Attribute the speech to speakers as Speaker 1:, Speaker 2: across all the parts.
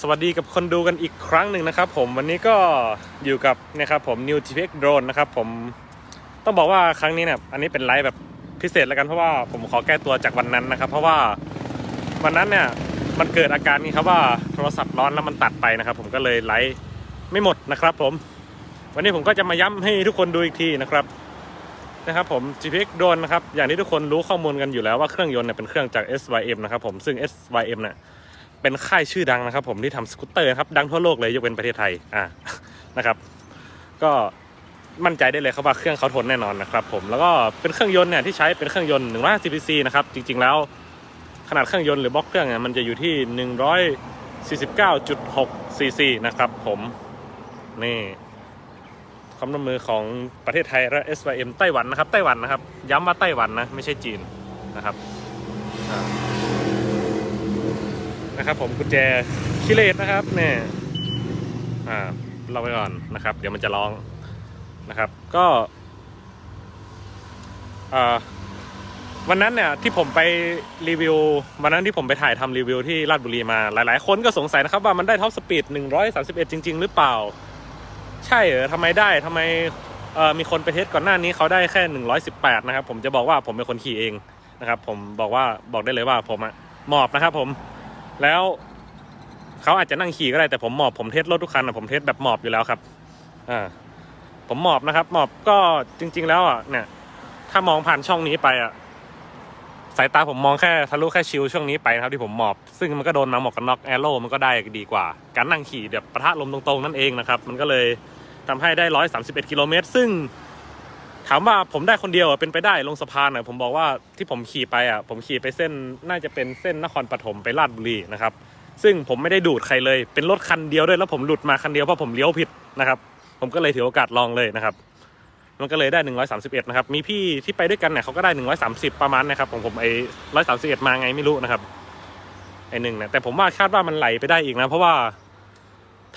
Speaker 1: สวัสดีกับคนดูกันอีกครั้งหนึ่งนะครับ ผมวันนี้ก็อยู่กับนะครับผม New GPX Drone นะครับผมต้องบอกว่าครั้งนี้เนี่ยอันนี้เป็นไลฟ์แบบพิเศษแล้วกันเพราะว่าผมขอแก้ตัวจากวันนั้นนะครับ เพราะว่าวันนั้นเนี่ยมันเกิดอาการนี้ครับว่าโทรศัพท์ร้อนแล้วมันตัดไปนะครับ ผมก็เลยไลฟ์ไม่หมดนะครับ ผม วันนี้ผมก็จะมาย้ำให้ทุกคนดูอีกทีนะครับนะครับผม GPX Drone นะครับอย่างที่ทุกคนรู้ข้อมูลกันอยู่แล้วว่าเครื่องยนต์เนี่ยเป็นเครื่องจาก SYM นะครับผมซึ่ง SYM เนี่ย เป็นค่ายชื่อดังนะครับ ผมที่ทำสกูตเตอร์นะครับดังทั่วโลกเลยยกเว้นประเทศไทยอ่านะครับ ก็มั่นใจได้เลยครับว่าเครื่องเขาทนแน่นอนนะครับ ผมแล้วก็เป็นเครื่องยนต์เนี่ยที่ใช้เป็นเครื่องยนต์150 cc นะครับจริง ๆ แล้วขนาดเครื่องยนต์หรือบล็อกเครื่องเนี่ยมันจะอยู่ที่ 149.6 cc นะครับ ผมนี่ความร่วมมือของประเทศไทยและ SYM ไต้หวันนะครับไต้หวันนะครับ ย้ำว่าไต้หวันนะไม่ใช่จีนนะครับอ่า นะครับผมกุญแจคิเลตนะครับเนี่ยอ่าเราไปก่อนนะครับ เดี๋ยวมันจะร้องนะครับ ก็อ่าวันนั้นเนี่ยที่ผมไปรีวิว วันนั้นที่ผมไปถ่ายทำรีวิวที่ราชบุรีมาหลาย ๆ คนก็สงสัยนะครับว่ามันได้ท็อปสปีด131 จริง ๆ หรือเปล่า ใช่เหรอทำไมได้ทำไมเออมีคนไปเทสก่อนหน้านี้เขาได้แค่ 118 นะครับ ผมจะบอกว่าผมเป็นคนขี่เองนะครับ ผมบอกว่าบอกได้เลยว่าผมอะหมอบนะครับผม แล้วเขาอาจจะนั่งขี่ก็ได้แต่ผมหมอบผมเทสรถทุกคันอะผมเทสแบบหมอบอยู่แล้วครับอ่าผมหมอบนะครับ หมอบก็จริง ๆ แล้วอะเนี่ย ถ้ามองผ่านช่องนี้ไปอะสายตาผมมองแค่ทะลุแค่ชิวช่วงนี้ไปนะครับที่ผมหมอบ ซึ่งมันก็โดนมาหมวกกันน็อกแอโร่มันก็ได้ดีกว่า การนั่งขี่แบบประทะลมตรงๆนั่นเองนะครับ มันก็เลยทำให้ได้ร้อยสามสิบเอ็ดกิโลเมตร ซึ่ง ถามว่าผมได้คนเดียวเป็นไปได้ลงสะพานอะผมบอกว่าที่ผมขี่ไปอะผมขี่ไปเส้นน่าจะเป็นเส้นนครปฐมไปลาดบุรีนะครับ ซึ่งผมไม่ได้ดูดใครเลย เป็นรถคันเดียวด้วยแล้วผมหลุดมาคันเดียวเพราะผมเลี้ยวผิดนะครับ ผมก็เลยถือโอกาสลองเลยนะครับมันก็เลยได้ 131 นะครับ มีพี่ที่ไปด้วยกันเนี่ยเขาก็ได้ 130 ประมาณนะครับของผมไอ้131 มาไงไม่รู้นะครับไอ้หนึ่งเนี่ยแต่ผมว่าคาดว่ามันไหลไปได้อีกนะ เพราะว่า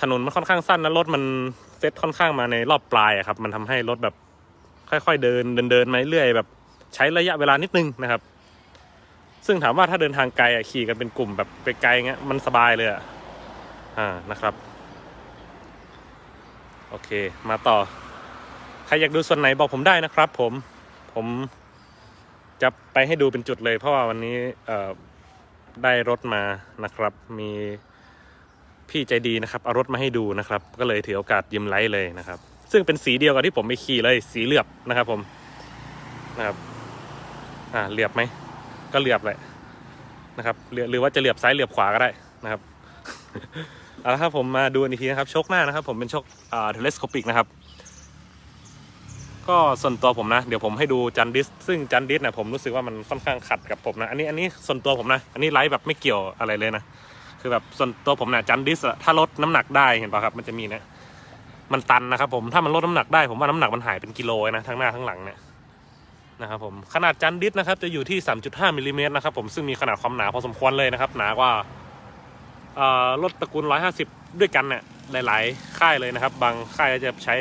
Speaker 1: ถนนมันค่อนข้างสั้นนะรถมันเซ็ตค่อนข้างมาในรอบปลายอะครับ มันทำให้รถแบบ ค่อยๆเดินเดินเดินมาเรื่อยแบบใช้ระยะเวลานิดนึงนะครับ ซึ่งถามว่าถ้าเดินทางไกลอะขี่กันเป็นกลุ่มแบบไปไกลเงี้ยมันสบายเลยอะอ่านะครับ โอเค มาต่อ ใครอยากดูส่วนไหนบอกผมได้นะครับ ผมผมจะไปให้ดูเป็นจุดเลย เพราะว่าวันนี้เอ่อได้รถมานะครับ มีพี่ใจดีนะครับ เอารถมาให้ดูนะครับ ก็เลยถือโอกาสยืมไลท์เลยนะครับ ซึ่งเป็นสีเดียวกับที่ผมไปขี่เลยสีเหลือบนะครับ ผมนะครับ อ่าเหลือบไหมก็เหลือบแหละนะครับหรือว่าจะเหลือบซ้ายเหลือบขวาก็ได้นะครับเอาละครับผมมาดูอีกทีนะครับชกหน้านะครับ ผมเป็นชกอ่าเทเลสโคปิกนะครับ ก็ส่วนตัวผมนะ เดี๋ยวผมให้ดูจันดิส ซึ่งจันดิสเนี่ยผมรู้สึกว่ามันค่อนข้างขัดกับผมนะ อันนี้อันนี้ส่วนตัวผมนะ อันนี้ไลฟ์แบบไม่เกี่ยวอะไรเลยนะ คือแบบส่วนตัวผมเนี่ยจันดิสถ้าลดน้ำหนักได้เห็นป่ะครับ มันจะมีเนี่ย มันตันนะครับผมถ้ามันลดน้ำหนักได้ผมว่าน้ำหนักมันหายเป็นกิโลนะทั้งหน้าทั้งหลังเนี่ยนะครับผมขนาดจันดิสนะครับจะอยู่ที่ 3.5มิลลิเมตรนะครับผมซึ่งมีขนาดความหนาพอสมควรเลยนะครับ หนากว่ารถตระกูล 150 ด้วยกันเนี่ยหลาย ๆ ค่ายเลยนะครับ บางค่ายจะใช้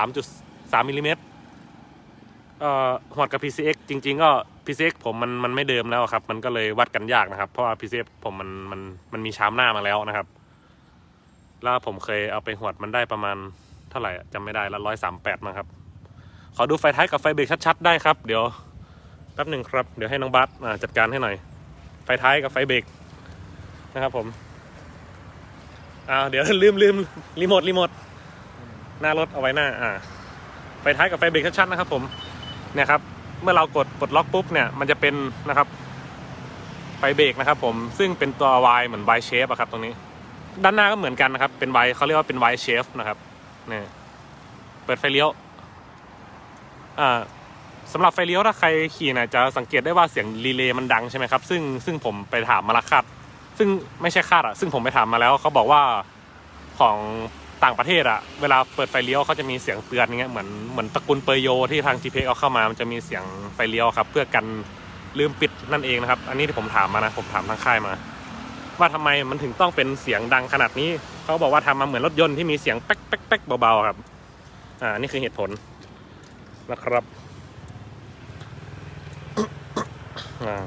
Speaker 1: 3.3.3มิลลิเมตรหอดกับ PCX จริง ๆ ก็ PCX ผมมันมันไม่เดิมแล้วครับ มันก็เลยวัดกันยากนะครับ เพราะว่า PCX ผมมันมันมันมีชามหน้ามาแล้วนะครับ แล้วผมเคยเอาไปหวดมันได้ประมาณเท่าไหร่จำไม่ได้ละร้อยสามแปดนะครับ ขอดูไฟท้ายกับไฟเบรกชัดๆได้ครับ เดี๋ยวแป๊บหนึ่งครับ เดี๋ยวให้น้องบัสจัดการให้หน่อย ไฟท้ายกับไฟเบรกนะครับผมอ้าวเดี๋ยวลืมลืมรีโมทรีโมทหน้ารถเอาไว้หน้าอ่าไฟท้ายกับไฟเบรกชัดๆนะครับ ผมเนี่ยครับ เมื่อเรากดปลดล็อกปุ๊บเนี่ยมันจะเป็นนะครับไฟเบรกนะครับผมซึ่งเป็นตัว Y เหมือน Y shape อะครับตรงนี้ ด้านหน้าก็เหมือนกันนะครับ เป็น Y เขาเรียกว่าเป็น Y shape นะครับเนี่ยเปิดไฟเลี้ยวอ่าสำหรับไฟเลี้ยวถ้าใครขี่นะจะสังเกตได้ว่าเสียงรีเลย์มันดังใช่ไหมครับ ซึ่งซึ่งผมไปถามมาละคาดซึ่งไม่ใช่คาดอะซึ่งผมไปถามมาแล้วเขาบอกว่าของต่างประเทศอะเวลาเปิดไฟเลี้ยวเขาจะมีเสียงเตือนอย่างเงี้ยเหมือนเหมือนตระกูลเปอร์โยที่ทาง g p x เอาเข้ามามันจะมีเสียงไฟเลี้ยวครับ เพื่อกันลืมปิดนั่นเองนะครับ อันนี้ที่ผมถามมานะผมถามทางค่ายมา ว่าทำไมมันถึงต้องเป็นเสียงดังขนาดนี้ เขาบอกว่าทำมาเหมือนรถยนต์ที่มีเสียงแป๊กแป๊กแป๊กเบาๆครับ อ่า นี่คือเหตุผลนะครับอ่า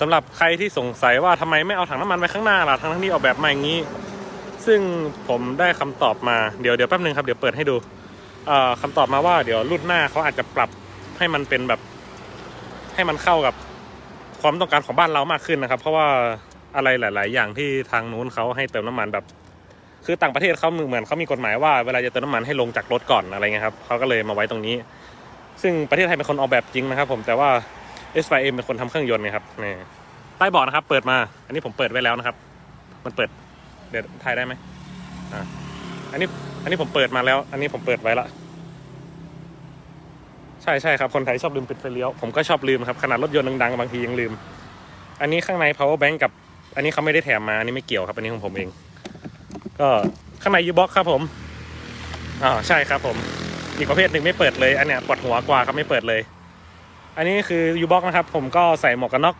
Speaker 1: สำหรับใครที่สงสัยว่าทำไมไม่เอาถังน้ำมันไว้ข้างหน้าล่ะทั้งที่ออกแบบมาอย่างนี้ ซึ่งผมได้คำตอบมาเดี๋ยวเดี๋ยวแป๊บนึงครับเดี๋ยวเปิดให้ดูเอ่อคำตอบมาว่าเดี๋ยวรุ่นหน้าเขาอาจจะปรับให้มันเป็นแบบ ให้มันเข้ากับความต้องการของบ้านเรามากขึ้นนะครับ เพราะว่า อะไรหลาย ๆ อย่างที่ทางนู้นเขาให้เติมน้ำมันแบบ คือต่างประเทศเขาเหมือนเขามีกฎหมายว่าเวลาจะเติมน้ำมันให้ลงจากรถก่อนอะไรเงี้ยครับเขาก็เลยมาไว้ตรงนี้ ซึ่งประเทศไทยเป็นคนออกแบบจริงนะครับ ผมแต่ว่า s อ m เป็นคนทำเครื่องยนต์นะครับนี่ใต้เบาะนะครับ เปิดมา อันนี้ผมเปิดไว้แล้วนะครับ มันเปิดเดี๋ยวถ่ายได้ไหมอ่าอันนี้อันนี้ผมเปิดมาแล้ว อันนี้ผมเปิดไว้ละใช่ใช่ครับคนไทยชอบลืมปิดไฟเลี้ยวผมก็ชอบลืมครับขนาดรถยนต์ดังๆบางทียังลืม อันนี้ข้างใน power bank กับ อันนี้เขาไม่ได้แถมมาอันนี้ไม่เกี่ยวครับ อันนี้ของผมเอง ก็ข้างในยูบ็อกครับผมอ่าใช่ครับผม อีกประเภทหนึ่งไม่เปิดเลย อันเนี้ยปวดหัวกว่าครับไม่เปิดเลย อันนี้คือยูบ็อกนะครับ ผมก็ใส่หมวกกันน็อก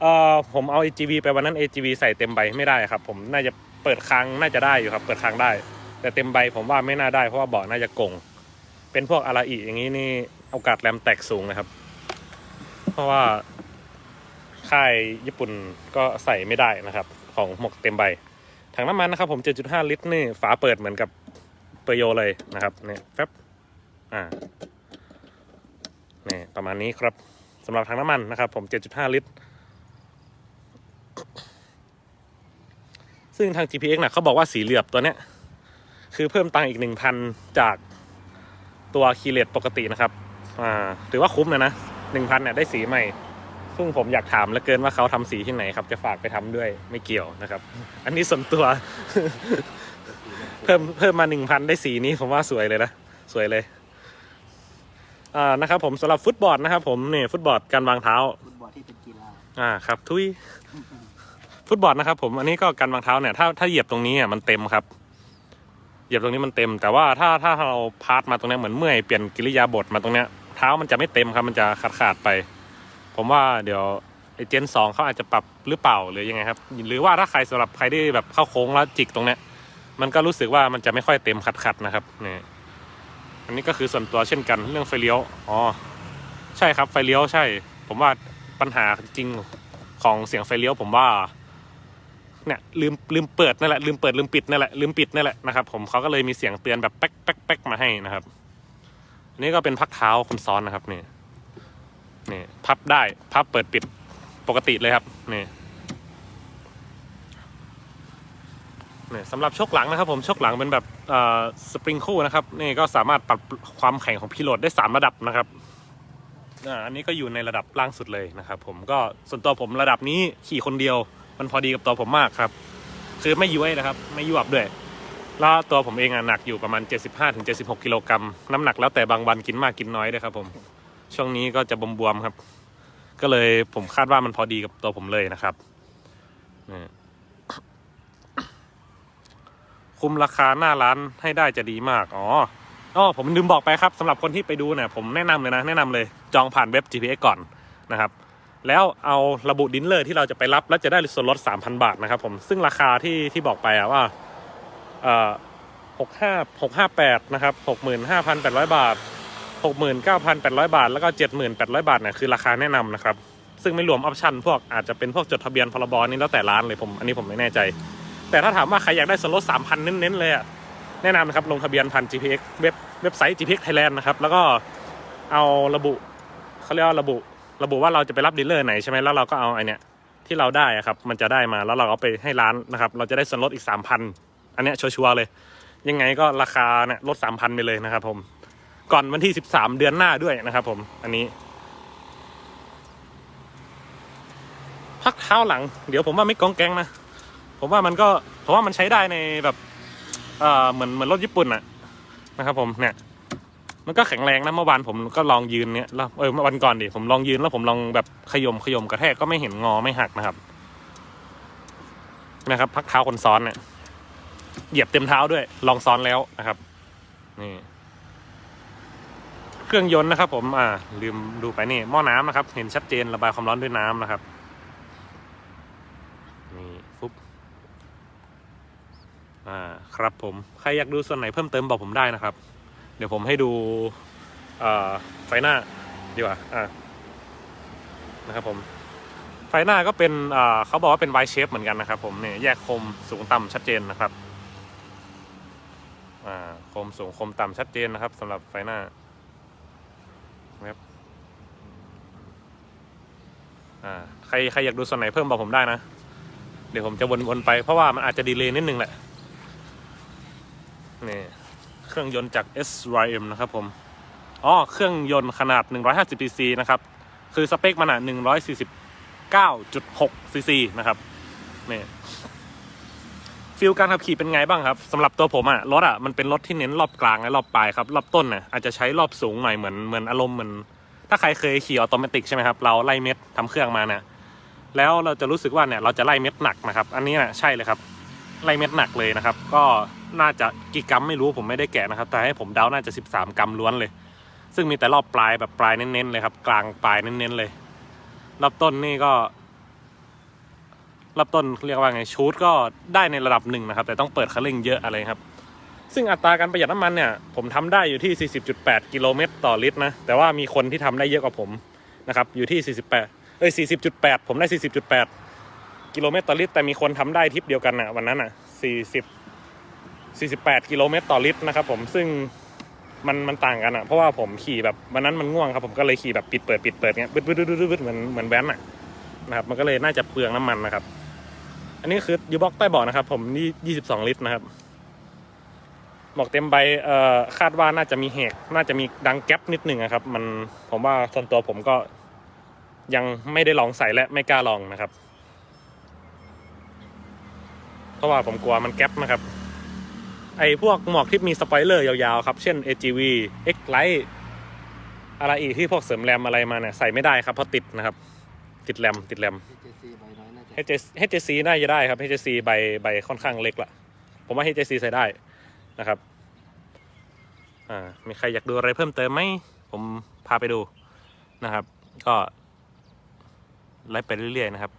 Speaker 1: เอ่อผมเอา AGV ไปวันนั้น AGV ใส่เต็มใบไม่ได้ครับ ผมน่าจะเปิดครั้งน่าจะได้อยู่ครับ เปิดครั้งได้ แต่เต็มใบผมว่าไม่น่าได้เพราะว่าเบาะน่าจะกง เป็นพวกอาราอิอย่างนี้นี่โอกาสแรมแตกสูงนะครับ เพราะว่า ค่ายญี่ปุ่นก็ใส่ไม่ได้นะครับ ของหมวกเต็มใบ ถังน้ำมันนะครับผม 7.5 ลิตรนี่ฝาเปิดเหมือนกับเปโยเลยนะครับเนี่ยแฟบอ่านี่ประมาณนี้ครับสำหรับถังน้ำมันนะครับ ผม 7.5 ลิตร ซึ่งทาง GPX นะเขาบอกว่าสีเหลือบตัวเนี้ย คือเพิ่มตังค์อีกหนึ่งพันจากตัวคีเลตปกตินะครับ อ่า ถือว่าคุ้มเลยนะหนึ่งพันเนี่ยได้สีใหม่ ซึ่งผมอยากถามเหลือเกินว่าเขาทำสีที่ไหนครับ จะฝากไปทำด้วยไม่เกี่ยวนะครับ อันนี้ส่วนตัว เพิ่มเพิ่มมาหนึ่งพันได้สีนี้ผมว่าสวยเลยนะสวยเลยอ่านะครับ ผมสำหรับฟุตบอลนะครับ ผมเนี่ยฟุตบอลการวางเท้า
Speaker 2: ฟุตบอลที่เป็นกีฬา
Speaker 1: อ่าครับ ทุยฟุตบอลนะครับผมอันนี้ก็การวางเท้าเนี่ยถ้าถ้าเหยียบตรงนี้อะมันเต็มครับ เหยียบตรงนี้มันเต็ม แต่ว่าถ้าถ้าเราพาดมาตรงเนี้ยเหมือนเมื่อยเปลี่ยนกิริยาบทมาตรงเนี้ยเท้ามันจะไม่เต็มครับ มันจะขาดขาดๆไป ผมว่าเดี๋ยวไอเจนสองเขาอาจจะปรับหรือเปล่าหรือยังไงครับ หรือว่าถ้าใครสำหรับใครที่แบบเข้าโค้งแล้วจิกตรงเนี้ย มันก็รู้สึกว่ามันจะไม่ค่อยเต็มขัดๆนะครับนี่อันนี้ก็คือส่วนตัวเช่นกันเรื่องไฟเลี้ยวอ๋อใช่ครับไฟเลี้ยวใช่ ผมว่าปัญหาจริงของเสียงไฟเลี้ยวผมว่าเนี่ยลืมลืมเปิดนั่นแหละลืมเปิดลืมปิดนั่นแหละลืมปิดนั่นแหละนะครับผมเขาก็เลยมีเสียงเตือนแบบแป๊กแป๊กแป๊กมาให้นะครับ อันนี้ก็เป็นพักเท้าคนซ้อนนะครับนี่ นี่พับได้พับเปิดปิดปกติเลยครับนี่นี่สำหรับชกหลังนะครับผมชกหลังเป็นแบบสปริงคู่นะครับนี่ก็สามารถปรับความแข็งของพิโลดได้สามระดับนะครับอันนี้ก็อยู่ในระดับล่างสุดเลยนะครับผมก็ส่วนตัวผมระดับนี้ขี่คนเดียว มันพอดีกับตัวผมมากครับ คือไม่ย้ยนะครับ ไม่ยวบด้วยแล้วตัวผมเองอะหนักอยู่ประมาณ 75-76กิโลกรัมน้ำหนักแล้วแต่บางวันกินมากกินน้อยด้วยครับผม ช่วงนี้ก็จะบวมๆครับ ก็เลยผมคาดว่ามันพอดีกับตัวผมเลยนะครับคุมราคาหน้าร้านให้ได้จะดีมาก อ๋ออ๋อผมลืมบอกไปครับสำหรับคนที่ไปดูเนี่ยผมแนะนำเลยนะ แนะนำเลยจองผ่านเว็บ GPS ก่อนนะครับ แล้วเอาระบุดินเลอร์ที่เราจะไปรับ แล้วจะได้ส่วนลด 3,000 บาทนะครับผมซึ่งราคาที่ที่บอกไปอะว่าเอ่อหกห้าหกห้าแปดนะครับหกหมื่นห้าพันแปดร้อยบาท หกหมื่นเก้าพันแปดร้อยบาท แล้วก็เจ็ดหมื่นแปดร้อยบาทเนี่ยคือราคาแนะนำนะครับ ซึ่งไม่รวมออปชั่นพวกอาจจะเป็นพวกจดทะเบียนพรบนี่แล้วแต่ร้านเลยผมอันนี้ผมไม่แน่ใจ แต่ถ้าถามว่าใครอยากได้ส่วนลดสามพันเน้นๆเลยอะแนะนำนะครับลงทะเบียนผ่าน GPX เว็บเว็บไซต์ GPX Thailand นะครับแล้วก็เอาระบุเขาเรียกว่าระบุ ระบุว่าเราจะไปรับดีลเลอร์ไหนใช่ไหมแล้วเราก็เอาไอเนี้ยที่เราได้ครับมันจะได้มาแล้วเราเอาไปให้ร้านนะครับ เราจะได้ส่วนลดอีกสามพันอันเนี้ยชัวร์ๆเลย ยังไงก็ราคาเนี่ยลดสามพันไปเลยนะครับผม ก่อนวันที่สิบสามเดือนหน้าด้วยนะครับ ผม อันนี้ พักเท้าหลัง เดี๋ยวผมว่าไม่กองแกงนะ ผมว่ามันก็ ผมว่ามันใช้ได้ในแบบเอ่อเหมือนเหมือนรถญี่ปุ่นอะนะครับ ผมเนี่ย มันก็แข็งแรงนะเมื่อวานผมก็ลองยืนเนี่ยแล้วเออเมื่อวันก่อนดิผมลองยืนแล้วผมลองแบบขยมขยมกระแทกก็ไม่เห็นงอไม่หักนะครับนะครับพักเท้าคนซ้อนเนี่ยเหยียบเต็มเท้าด้วย ลองซ้อนแล้วนะครับ นี่ เครื่องยนต์นะครับ ผมอ่าลืมดูไปนี่หม้อน้ำนะครับ เห็นชัดเจนระบายความร้อนด้วยน้ำนะครับนี่ฟุบอ่าครับผมใครอยากดูส่วนไหนเพิ่มเติมบอกผมได้นะครับ เดี๋ยวผมให้ดูอ่อไฟหน้าดีกว่าอ่านะครับผมไฟหน้าก็เป็นอ่าเขาบอกว่าเป็น Y shape เหมือนกันนะครับ ผมเนี่ยแยกคมสูงต่ำชัดเจนนะครับอ่าคมสูงคมต่ำชัดเจนนะครับสำหรับไฟหน้า นะครับอ่าใครใครอยากดูส่วนไหนเพิ่มบอกผมได้นะ เดี๋ยวผมจะวนๆไปเพราะว่ามันอาจจะดีเลย์นิดนึงแหละนี่เครื่องยนต์จาก SRM นะครับผมอ๋อเครื่องยนต์ขนาด 150 cc นะครับ คือสเปคมันอะ149.6ซีซีนะครับนี่ ฟิลการขับขี่เป็นไงบ้างครับสำหรับตัวผมอะรถอะมันเป็นรถที่เน้นรอบกลางและรอบปลายครับรอบต้นน่ะอาจจะใช้รอบสูงหน่อยเหมือนเหมือนอารมณ์เหมือนถ้าใครเคยขี่ออโตเมติกใช่ไหมครับเราไล่เม็ดทำเครื่องมาเนี่ยแล้วเราจะรู้สึกว่าเนี่ยเราจะไล่เม็ดหนักนะครับ อันนี้น่ะใช่เลยครับ ไล่เม็ดหนักเลยนะครับ ก็น่าจะกี่กรัมไม่รู้ผมไม่ได้แกะนะครับแต่ให้ผมเดาน่าจะ 13 กรัมล้วนเลย ซึ่งมีแต่รอบปลายแบบปลายเน้นๆเลยครับกลางปลายเน้นๆเลย รอบต้นนี่ก็ รอบต้นเรียกว่าไงชูดก็ได้ในระดับหนึ่งนะครับ แต่ต้องเปิดคันเร่งเยอะอะไรครับ ซึ่งอัตราการประหยัดน้ำมันเนี่ย ผมทำได้อยู่ที่ 40.8 กิโลเมตรต่อลิตรนะ แต่ว่ามีคนที่ทำได้เยอะกว่าผมนะครับอยู่ที่ 48เอ้ย40.8 ผมได้ 40.8 กิโลเมตรต่อลิตร แต่มีคนทำได้ทริปเดียวกันนะวันนั้นอะ40 48 กิโลเมตรต่อลิตรนะครับผมซึ่งมันมันต่างกันอะเพราะว่าผมขี่แบบวันนั้นมันง่วงครับ ผมก็เลยขี่แบบปิดเปิดปิดเปิดเงี้ยบึดบึดบึดบึดบึดเหมือนเหมือนแว้นอะนะครับมันก็เลยน่าจะเปลืองน้ำมันนะครับ อันนี้คือยูบ็อกใต้เบาะนะครับ ผมนี่22ลิตรนะครับบอกเต็มใบเอ่อคาดว่าน่าจะมีเหกน่าจะมีดังแก๊ปนิดหนึ่งอะครับ มันผมว่าส่วนตัวผมก็ยังไม่ได้ลองใส่และไม่กล้าลองนะครับ เพราะว่าผมกลัวมันแก๊ปนะครับ ไอ้พวกหมวกที่มีสปอยเลอร์ยาวๆครับ เช่น AGV X Lite อะไรอีกที่พวกเสริมแรมอะไรมาเนี่ยใส่ไม่ได้ครับเพราะติดนะครับ ติดแรมติดแรม
Speaker 2: HJC ใบน้อยน่าจะ
Speaker 1: HJC HJC น่าจะได้ครับ HJC ใบใบค่อนข้างเล็กละผมว่า HJC ใส่ได้นะครับอ่ามีใครอยากดูอะไรเพิ่มเติมไหมผมพาไปดูนะครับ ก็ไล่ไปเรื่อยๆนะครับ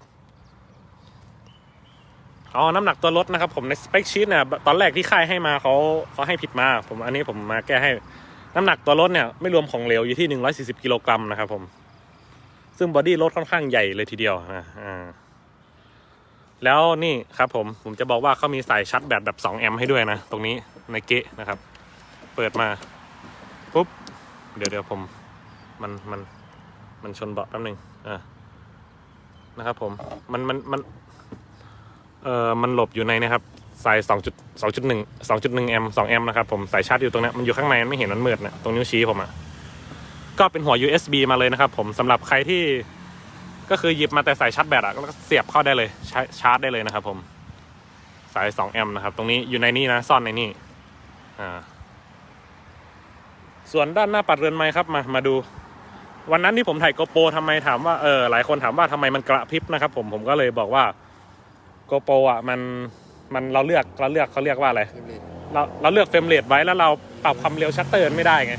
Speaker 1: อ๋อน้ำหนักตัวรถนะครับ ผมในสเปคชีตเนี่ยตอนแรกที่ค่ายให้มาเขาเขาให้ผิดมา ผมอันนี้ผมมาแก้ให้น้ำหนักตัวรถเนี่ยไม่รวมของเหลวอยู่ที่ 140กิโลกรัมนะครับผม ซึ่งบอดี้รถค่อนข้างใหญ่เลยทีเดียวนะอ่า แล้วนี่ครับผมผมจะบอกว่าเขามีสายชาร์จแบตแบบ2แอมป์ให้ด้วยนะ ตรงนี้ในเกะนะครับ เปิดมาปุ๊บเดี๋ยวเดี๋ยวผมมันมันมันชนเบาะแป๊บนึงอ่านะครับผมมันมันมันเอ่อมันหลบอยู่ในนะครับสาย2จุด2.1 2.1แอมป์2แอมป์นะครับผมสายชาร์จอยู่ตรงนี้มันอยู่ข้างในไม่เห็นมันมืดนะตรงนิ้วชี้ผมอะก็เป็นหัว USB มาเลยนะครับผมสำหรับใครที่ ก็คือหยิบมาแต่สายชาร์จแบตอะแล้วก็เสียบเข้าได้เลยชาชาร์จได้เลยนะครับผม สาย2แอมป์นะครับ ตรงนี้อยู่ในนี่นะซ่อนในนี่อ่าส่วนด้านหน้าปัดเรือนไม้ครับมามาดู วันนั้นที่ผมถ่ายโกโปรทำไมถามว่าเออหลายคนถามว่าทำไมมันกระพริบนะครับ ผมผมก็เลยบอกว่าโกโปรอะมันมันเราเลือกเราเลือกเขาเรียกว่าอะไร
Speaker 2: เฟรมเรท
Speaker 1: เราเราเลือกเฟรมเรทไว้แล้วเราปรับความเร็วชัตเตอร์ไม่ได้ไง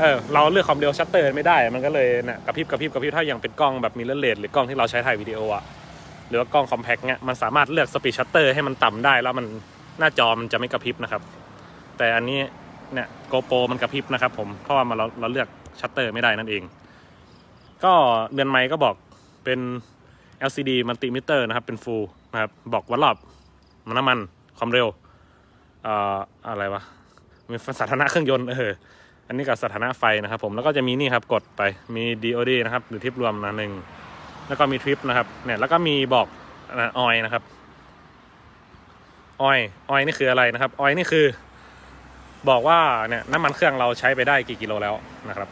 Speaker 1: เออเราเลือกความเร็วชัตเตอร์ไม่ได้ มันก็เลยเนี่ยกระพริบกระพริบกระพริบถ้าอย่างเป็นกล้องแบบมิเรอร์เลสหรือกล้องที่เราใช้ถ่ายวิดีโออะหรือว่ากล้องคอมแพคเนี่ยมันสามารถเลือกสปีดชัตเตอร์ให้มันต่ำได้แล้วมันหน้าจอมันจะไม่กระพริบนะครับ แต่อันนี้เนี่ยโกโปรมันกระพริบนะครับ ผมเพราะว่ามันเราเราเลือกชัตเตอร์ไม่ได้นั่นเอง ก็เรือนไม้ก็บอกเป็น LCD มัลติมิเตอร์นะครับ เป็นฟูลนะครับบอกวัดรอบมันน้ำมันความเร็ว เอ่ออะไรวะมีสถานะเครื่องยนต์เออ อันนี้กับสถานะไฟนะครับ ผมแล้วก็จะมีนี่ครับกดไปมี DOD นะครับหรือทริปรวมนะหนึ่งแล้วก็มีทริปนะครับเนี่ยแล้วก็มีบอกออยนะครับออยออยนี่คืออะไรนะครับออยนี่คือ บอกว่าเนี่ยน้ำมันเครื่องเราใช้ไปได้กี่กิโลแล้วนะครับ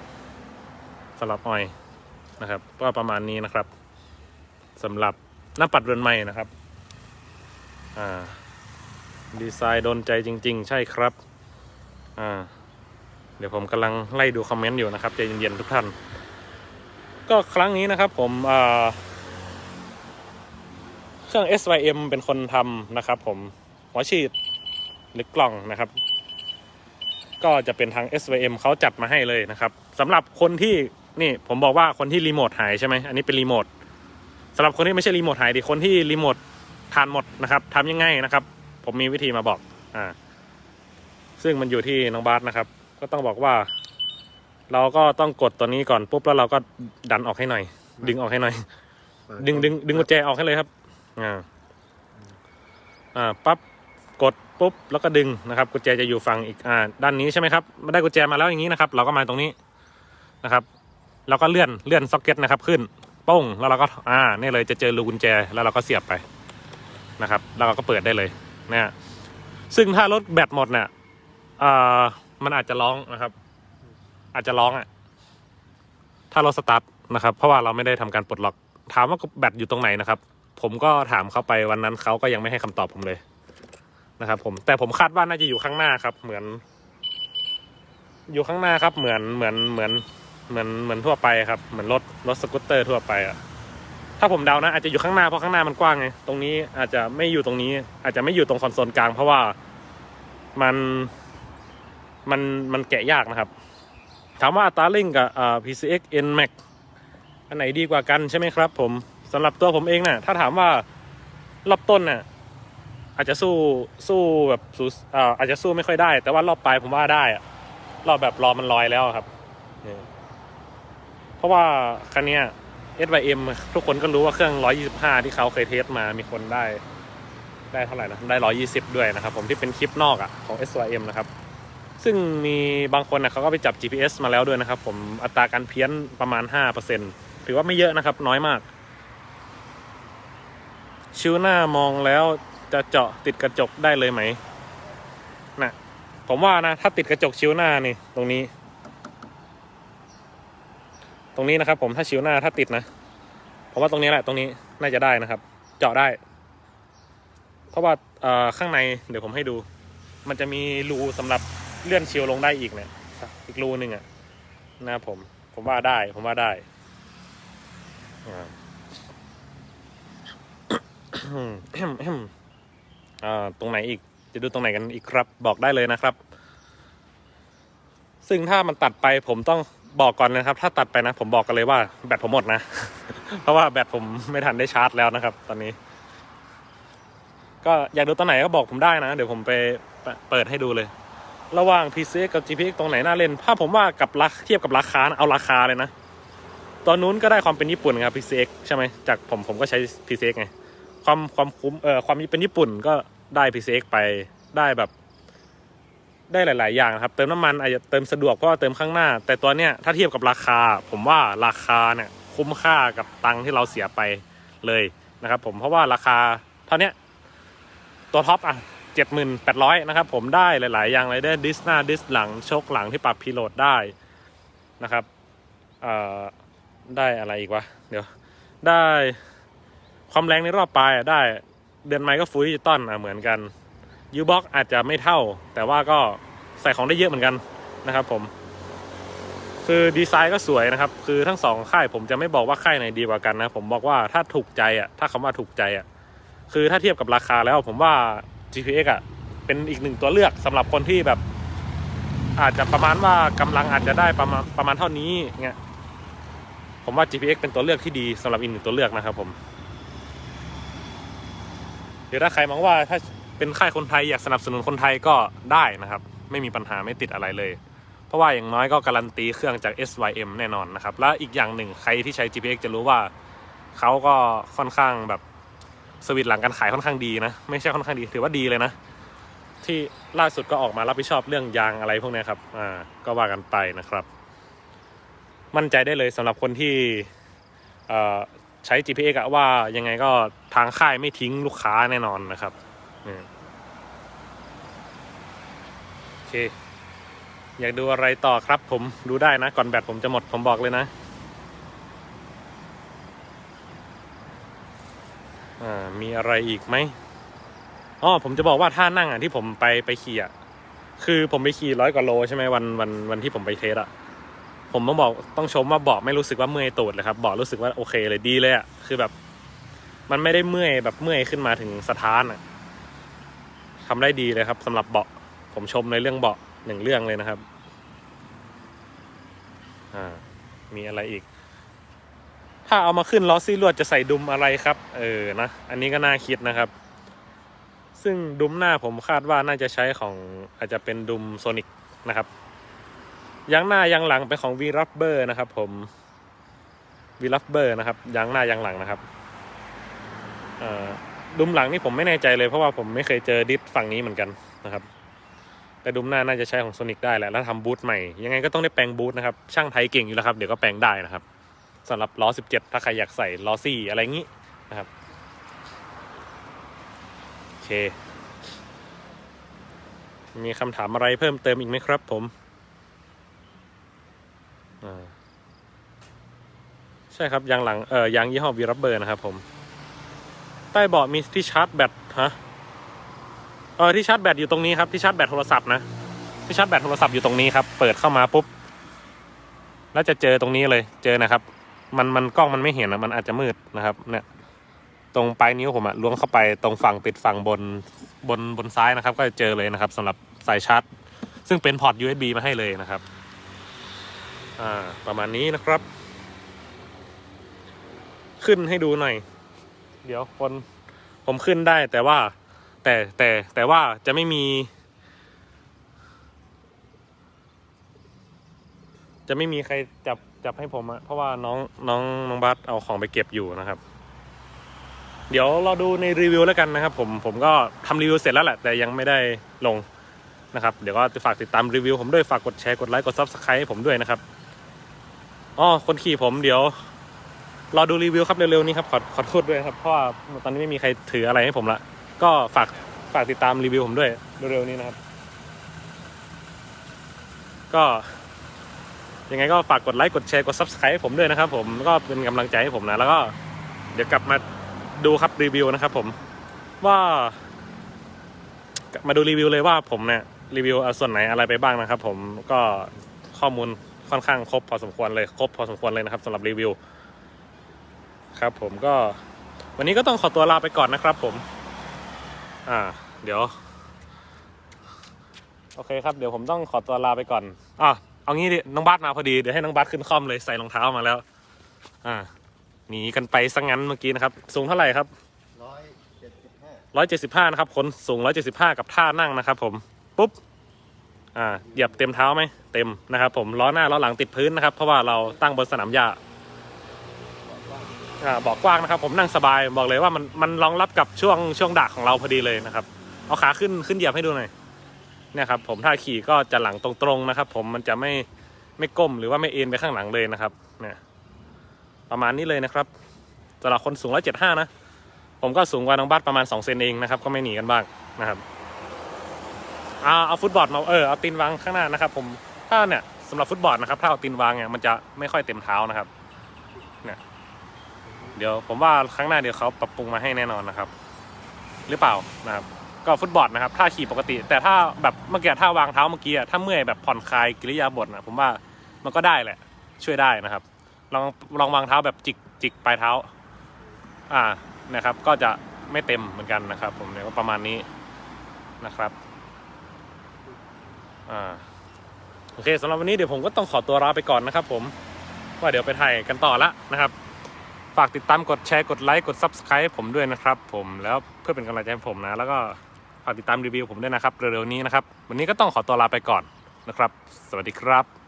Speaker 1: สำหรับออยนะครับ ก็ประมาณนี้นะครับสำหรับหน้าปัดเรือนไม้นะครับอ่าดีไซน์โดนใจจริง ๆ ใช่ครับอ่า เดี๋ยวผมกำลังไล่ดูคอมเมนต์อยู่นะครับใจเย็นๆทุกท่าน ก็ครั้งนี้นะครับผมเครื่อง SYM เป็นคนทำนะครับ ผมหัวฉีดหรือกล่องนะครับ ก็จะเป็นทาง SVM เขาจัดมาให้เลยนะครับสำหรับคนที่นี่ผมบอกว่าคนที่รีโมทหายใช่ไหมอันนี้เป็นรีโมทสำหรับคนที่ไม่ใช่รีโมทหายดิคนที่รีโมททานหมดนะครับทำยังไงนะครับ ผมมีวิธีมาบอกอ่าซึ่งมันอยู่ที่น้องบาสนะครับ ก็ต้องบอกว่า เราก็ต้องกดตัวนี้ก่อนปุ๊บแล้วเราก็ดันออกให้หน่อย ดึงออกให้หน่อย ดึงดึงดึงกุญแจออกให้เลยครับ อ่า อ่าปั๊บกดปุ๊บแล้วก็ดึงนะครับกุญแจจะอยู่ฝั่งอีกอ่าด้านนี้ใช่ไหมครับมาได้กุญแจมาแล้วอย่างนี้นะครับ เราก็มาตรงนี้นะครับแล้วก็เลื่อนเลื่อนซ็อกเก็ตนะครับ ขึ้นป้งแล้วเราก็อ่านี่เลยจะเจอรูกุญแจแล้วเราก็เสียบไปนะครับ แล้วเราก็เปิดได้เลยนะฮะซึ่งถ้ารถแบตหมดเนี่ยอ่า มันอาจจะร้องนะครับ อาจจะร้องอะ ถ้าเรถสตาร์ทนะครับ เพราะว่าเราไม่ได้ทำการปลดล็อก ถามว่าแบตอยู่ตรงไหนนะครับ ผมก็ถามเขาไปวันนั้นเขาก็ยังไม่ให้คำตอบผมเลยนะครับ ผมแต่ผมคาดว่าน่าจะอยู่ข้างหน้าครับ เหมือน อยู่ข้างหน้าครับ เหมือนเหมือนเหมือนเหมือนเหมือนทั่วไปครับ เหมือนรถรถสกูตเตอร์ทั่วไปอะถ้าผมเดานะอาจจะอยู่ข้างหน้าเพราะข้างหน้ามันกว้างไงตรงนี้อาจจะไม่อยู่ตรงนี้ อาจจะไม่อยู่ตรงคอนโซลกลาง เพราะว่ามัน มันมันแกะยากนะครับ ถามว่าอัตราเร่งกับอ่า PCX N Max อันไหนดีกว่ากันใช่ไหมครับ ผมสำหรับตัวผมเองนะ่ะถ้าถามว่ารอบต้นน่ะอาจจะสู้สู้แบบสูอ่าอาจจะสู้ไม่ค่อยได้ แต่ว่ารอบปลายผมว่าได้อะรอบแบบรอมันลอยแล้วครับนี่เพราะว่าคันนี้ย SYM ทุกคนก็รู้ว่าเครื่อง 125 ที่เขาเคยเทสมามีคนได้ ได้เท่าไหร่นะ ได้ 120 ด้วยนะครับ ผมที่เป็นคลิปนอกอะของ SYM นะครับ ซึ่งมีบางคนนะเขาก็ไปจับ GPS มาแล้วด้วยนะครับ ผมอัตราการเพี้ยนประมาณ 5%ถือว่าไม่เยอะนะครับ น้อยมาก ชิวหน้ามองแล้วจะเจาะติดกระจกได้เลยไหมนะผมว่านะ ถ้าติดกระจกชิวหน้านี่ ตรงนี้ ตรงนี้นะครับ ผมถ้าชิวหน้าถ้าติดนะผมว่าตรงนี้แหละตรงนี้น่าจะได้นะครับ เจาะได้ เพราะว่าข้างในเดี๋ยวผมให้ดู มันจะมีรูสำหรับ เลื่อนชิวลงได้อีกเนี่ยอีกรูหนึ่งอะนะครับผม ผมว่าได้ ผมว่าได้อ่อตรงไหนอีก จะดูตรงไหนกันอีกครับ บอกได้เลยนะครับ ซึ่งถ้ามันตัดไปผมต้องบอกก่อนนะครับ ถ้าตัดไปนะ ผมบอกกันเลยว่า แบตผมหมดนะ เพราะว่าแบตผมไม่ทันได้ชาร์จแล้วนะครับ ตอนนี้ ก็อยากดูตรงไหนก็บอกผมได้นะ เดี๋ยวผมไปเปิดให้ดูเลย ระหว่าง PCX กับ GPX ตรงไหนน่าเล่น ถ้าผมว่ากับราเทียบกับราคานะเอาราคาเลยนะ ตอนนู้นก็ได้ความเป็นญี่ปุ่นครับ PCX ใช่ไหมจากผมผมก็ใช้ PCX ไง ความความคุ้มเอ่อความเป็นญี่ปุ่นก็ได้ PCX ไปได้แบบ ได้หลาย ๆ อย่างครับ เติมน้ำมันอาจจะเติมสะดวกเพราะเติมข้างหน้า แต่ตัวเนี้ยถ้าเทียบกับราคา ผมว่าราคาเนี่ยคุ้มค่ากับตังค์ที่เราเสียไปเลยนะครับ ผมเพราะว่าราคาเท่านี้ตัวท็อปอะ เจ็ดหมื่นแปดร้อยนะครับ ผมได้หลาย ๆ อย่างเลยได้ดิสหน้าดิสหลังโชคหลังที่ปรับพีโหลดได้นะครับเอ่อได้อะไรอีกวะ เดี๋ยว ได้ความแรงในรอบปลายได้เดือนไม้ก็ฟูดิจิตอลเหมือนกันยูบ็อกอาจจะไม่เท่า แต่ว่าก็ใส่ของได้เยอะเหมือนกันนะครับผม คือดีไซน์ก็สวยนะครับ คือทั้งสองค่ายผมจะไม่บอกว่าค่ายไหนดีกว่ากันนะ ผมบอกว่าถ้าถูกใจอะถ้าคำว่าถูกใจอะคือถ้าเทียบกับราคาแล้วผมว่า GPX อะเป็นอีกหนึ่งตัวเลือกสำหรับคนที่แบบ อาจจะประมาณว่ากำลังอาจจะได้ประมาณประมาณเท่านี้เงี้ยผมว่า GPX เป็นตัวเลือกที่ดีสำหรับอีกหนึ่งตัวเลือกนะครับผมหรือถ้าใครมองว่าถ้าเป็นค่ายคนไทยอยากสนับสนุนคนไทยก็ได้นะครับ ไม่มีปัญหาไม่ติดอะไรเลย เพราะว่าอย่างน้อยก็การันตีเครื่องจาก SYM แน่นอนนะครับ และอีกอย่างหนึ่งใครที่ใช้ GPX จะรู้ว่าเขาก็ค่อนข้างแบบ สวิตหลังการขายค่อนข้างดีนะ ไม่ใช่ค่อนข้างดีถือว่าดีเลยนะ ที่ล่าสุดก็ออกมารับผิดชอบเรื่องยางอะไรพวกนี้ครับอ่าก็ว่ากันไปนะครับ มั่นใจได้เลยสำหรับคนที่ใช้ GPX อะว่ายังไงก็ทางค่ายไม่ทิ้งลูกค้าแน่นอนนะครับอโอเค อยากดูอะไรต่อครับผมดูได้นะ ก่อนแบตผมจะหมดผมบอกเลยนะ อ่า มีอะไรอีกไหมอ๋อผมจะบอกว่าท่านั่งอะที่ผมไปไปขี่อะคือผมไปขี่ร้อยกว่าโลใช่ไหมวันวันวันที่ผมไปเทสอะผมต้องบอกต้องชมว่าเบาะไม่รู้สึกว่าเมื่อยตูดเลยครับเบาะรู้สึกว่าโอเคเลยดีเลยอะคือแบบ มันไม่ได้เมื่อยแบบเมื่อยขึ้นมาถึงสะท้านอะทำได้ดีเลยครับสำหรับเบาะ ผมชมในเรื่องเบาะหนึ่งเรื่องเลยนะครับ อ่า มีอะไรอีก ถ้าเอามาขึ้นล้อซี่ลวดจะใส่ดุมอะไรครับ เออนะ อันนี้ก็น่าคิดนะครับ ซึ่งดุมหน้าผมคาดว่าน่าจะใช้ของอาจจะเป็นดุมโซนิกนะครับยางหน้ายางหลังเป็นของ V Rubber นะครับ ผมวีลัฟเบอร์นะครับยางหน้ายางหลังนะครับเอ่อดุมหลังนี่ผมไม่แน่ใจเลยเพราะว่าผมไม่เคยเจอดิสฝั่งนี้เหมือนกันนะครับ แต่ดุมหน้าน่าจะใช้ของโซนิกได้แหละแล้วทำบูทใหม่ยังไงก็ต้องได้แปลงบูทนะครับช่างไทยเก่งอยู่แล้วครับเดี๋ยวก็แปลงได้นะครับ สำหรับล้อ 17 ถ้าใครอยากใส่ล้อซี่อะไรงี้นะครับโอเค มีคำถามอะไรเพิ่มเติมอีกไหมครับผมใช่ครับยางหลังเอ่อยางยี่ห้อวีรับเบอร์นะครับผม ใต้เบาะมีที่ชาร์จแบตฮะเออที่ชาร์จแบตอยู่ตรงนี้ครับที่ชาร์จแบตโทรศัพท์นะที่ชาร์จแบตโทรศัพท์อยู่ตรงนี้ครับ เปิดเข้ามาปุ๊บ แล้วจะเจอตรงนี้เลย เจอนะครับ มันมันกล้องมันไม่เห็นนะมันอาจจะมืดนะครับ เนี่ย ตรงปลายนิ้วผมอะล้วงเข้าไปตรงฝั่งติดฝั่งบนบนบนซ้ายนะครับ ก็จะเจอเลยนะครับสำหรับสายชาร์จซึ่งเป็นพอร์ต USB มาให้เลยนะครับ อ่า ประมาณนี้นะครับ ขึ้นให้ดูหน่อย เดี๋ยวคนผมขึ้นได้แต่ว่า แต่แต่แต่ว่าจะไม่มี จะไม่มีใครจับ จับให้ผมอะเพราะว่าน้องน้องน้องบัสเอาของไปเก็บอยู่นะครับ เดี๋ยวเราดูในรีวิวแล้วกันนะครับ ผมผมก็ทำรีวิวเสร็จแล้วแหละ แต่ยังไม่ได้ลงนะครับ เดี๋ยวก็ฝากติดตามรีวิวผมด้วยฝากกดแชร์กดไลค์กดซับสไครต์ให้ผมด้วยนะครับอ๋อคนขี่ผมเดี๋ยวรอดูรีวิวครับเร็วๆนี้ครับขอขอโทษด้วยครับเพราะว่าตอนนี้ไม่มีใครถืออะไรให้ผมละก็ฝากฝากติดตามรีวิวผมด้วยเร็วๆนี้นะครับ ก็ ยังไงก็ฝากกดไลค์กดแชร์กด subscribe ให้ผมด้วยนะครับผมก็เป็นกำลังใจให้ผมนะ แล้วก็เดี๋ยวกลับมาดูครับรีวิวนะครับผมว่ามาดูรีวิวเลยว่าผมเนี่ยรีวิวส่วนไหนอะไรไปบ้างนะครับ ผมก็ข้อมูลค่อนข้างครบพอสมควรเลยครบพอสมควรเลยนะครับสำหรับรีวิว ครับ ผมก็ วันนี้ก็ต้องขอตัวลาไปก่อนนะครับ ผม อ่า เดี๋ยว โอเคครับ เดี๋ยวผมต้องขอตัวลาไปก่อนอะ เอางี้ดิน้องบัสมาพอดี เดี๋ยวให้น้องบัสขึ้นคล่อมเลยใส่รองเท้ามาแล้ว อ่าหนีกันไปซะงั้นเมื่อกี้นะครับ สูงเท่าไหร่ครับ
Speaker 2: ร้อยเจ็ดสิบห้า
Speaker 1: ร้อยเจ็ดสิบห้านะครับคนสูงร้อยเจ็ดสิบห้ากับท่านั่งนะครับผมปุ๊บอ่าเหยียบเต็มเท้าไหมเต็มนะครับ ผมล้อหน้าล้อหลังติดพื้นนะครับ เพราะว่าเราตั้งบนสนามหญ้า
Speaker 2: อ่า
Speaker 1: อ่าบอกกว้างนะครับ ผมนั่งสบายบอกเลยว่ามันมันรองรับกับช่วงช่วงดักของเราพอดีเลยนะครับ เอาขาขึ้นขึ้นเหยียบให้ดูหน่อย เนี่ยครับผมถ้าขี่ก็จะหลังตรงๆนะครับ ผมมันจะไม่ไม่ก้มหรือว่าไม่เอ็นไปข้างหลังเลยนะครับเนี่ยประมาณนี้เลยนะครับสำหรับคนสูงร้อยเจ็ดห้านะ ผมก็สูงกว่าน้องบัสประมาณสองเซนเองนะครับ ก็ไม่หนีกันบ้างนะครับเอาเอาฟุตบอลมาเออเอาตีนวางข้างหน้านะครับ ผมถ้าเนี่ยสำหรับฟุตบอลนะครับถ้าเอาตีนวางเนี่ยมันจะไม่ค่อยเต็มเท้านะครับ เนี่ยเดี๋ยวผมว่าครั้งหน้าเดี๋ยวเขาปรับปรุงมาให้แน่นอนนะครับ หรือเปล่านะครับ ก็ฟุตบอลนะครับถ้าขี่ปกติ แต่ถ้าแบบเมื่อกี้ถ้าวางเท้าเมื่อกี้อะถ้าเมื่อยแบบผ่อนคลายกิริยาบถนะผมว่ามันก็ได้แหละช่วยได้นะครับ ลองลองวางเท้าแบบจิกจิกปลายเท้า อ่านะครับ ก็จะไม่เต็มเหมือนกันนะครับ ผมเนี่ยก็ประมาณนี้นะครับอ่าโอเคสำหรับวันนี้เดี๋ยวผมก็ต้องขอตัวลาไปก่อนนะครับ ผมว่าเดี๋ยวไปถ่ายกันต่อละนะครับฝากติดตามกดแชร์กดไลค์กด Subscribe ผมด้วยนะครับ ผมแล้วเพื่อเป็นกำลังใจให้ผมนะ แล้วก็ ฝากติดตามรีวิวผมด้วยนะครับเร็วๆนี้นะครับ วันนี้ก็ต้องขอตัวลาไปก่อนนะครับ สวัสดีครับ